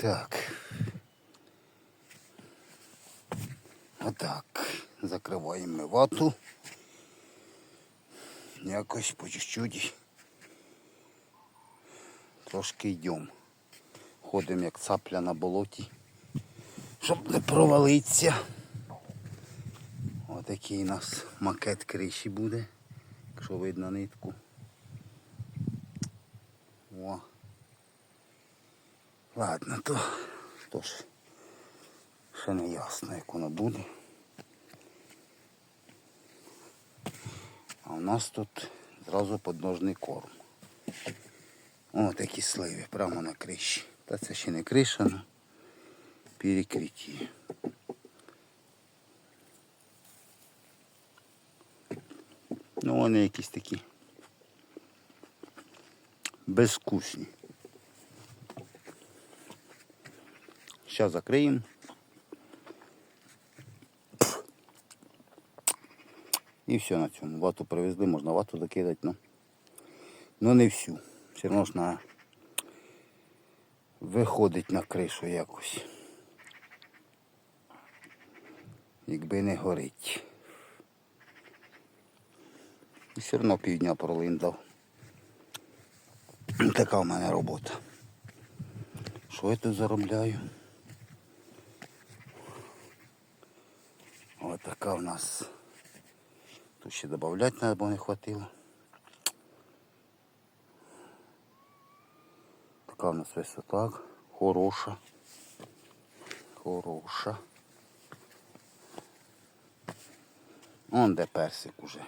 Так. Отак. Закриваємо вату. Якось по чуть-чуть. Трошки йдемо. Ходимо як цапля на болоті, щоб не провалитися. Отакий у нас макет криші буде, якщо видно нитку. О. Ладно, то, то ж ще не ясно, як воно буде. А у нас тут зразу подножний корм. О, такі сливи прямо на криші. Та це ще не криша, але перекриття. Ну, вони якісь такі безвкусні. Зараз закриємо. І все на цьому. Вату привезли, можна вату закидати, ну. Ну не всю. Все одно ж на виходить на кришу якось. Якби не горить. І все одно півдня пролиндав. Така в мене робота. Що я тут заробляю? Така в нас. Тут ще додати треба, бо не хватило. Така у нас висота хороша. Хороша. Он де персик уже.